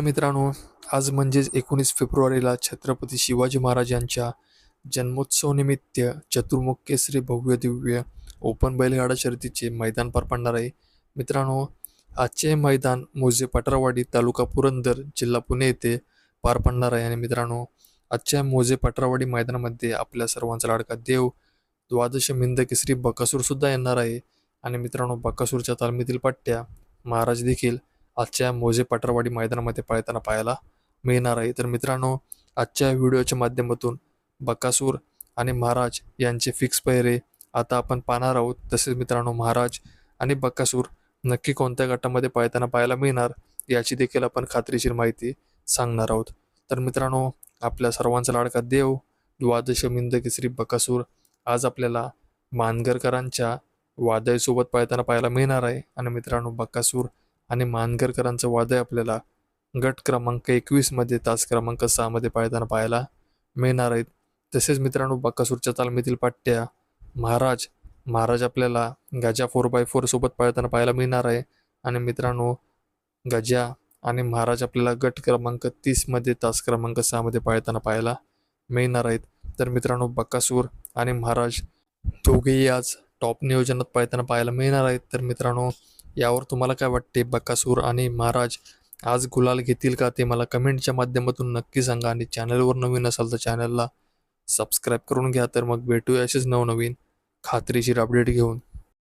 मित्रांनो आज म्हणजेच एकोणीस फेब्रुवारीला छत्रपती शिवाजी महाराज यांच्या जन्मोत्सव निमित्त चतुर्मुख केसरी भव्य दिव्य ओपन बैलगाडा शर्यतीचे मैदान पार पडणार आहे. मित्रांनो आजचे हे मैदान मोजे पटरावाडी तालुका पुरंदर जिल्हा पुणे येथे पार पडणार आहे. आणि मित्रांनो आजच्या मोजे पटरावाडी मैदानामध्ये आपल्या सर्वांचा लाडका देव द्वादश मिंद केसरी बकासूर सुद्धा येणार आहे. आणि मित्रांनो बकासूरच्या तालमीतील पट्ट्या महाराज देखील आजच्या मोजे पटरवाडी मैदानामध्ये पळताना पाहायला मिळणार आहे. तर मित्रांनो आजच्या व्हिडिओच्या माध्यमातून बकासूर आणि महाराज यांचे फिक्स पैरे आता आपण पाहणार आहोत. तसेच मित्रांनो महाराज आणि बकासूर नक्की कोणत्या गटामध्ये पळताना पाहायला मिळणार याची देखील आपण खात्रीशीर माहिती सांगणार आहोत. तर मित्रांनो आपल्या सर्वांचा लाडका देव द्वादश मिंद केसरी बकासूर आज आपल्याला मानगरकरांच्या वादळीसोबत पळताना पाहायला मिळणार आहे. आणि मित्रांनो बकासूर आणि मानगरकरांचं वादळ आपल्याला. गट क्रमांक एकवीसमध्ये तास क्रमांक सहामध्ये पाळताना पाहायला मिळणार आहेत. तसेच मित्रांनो बक्कासूरच्या तालमीतील पाट्या महाराज महाराज आपल्याला गजा फोर बाय फोरसोबत पाळताना पाहायला मिळणार आहे. आणि मित्रांनो गजा आणि महाराज आपल्याला गट क्रमांक तीसमध्ये तास क्रमांक सहामध्ये पाळताना पाहायला मिळणार आहेत. तर मित्रांनो बक्कासूर आणि महाराज दोघेही आज टॉप नियोजनात पाळताना पाहायला मिळणार आहेत. तर मित्रांनो यावर तुम्हाला काय वाटते? बकासूर आणि महाराज आज गुलाल घेतील का? ते मला कमेंटच्या माध्यमातून नक्की सांगा आणि चॅनलवर नवीन असाल तर चॅनलला सबस्क्राईब करून घ्या. तर मग भेटूया असेच नवनवीन खात्रीशीर अपडेट घेऊन.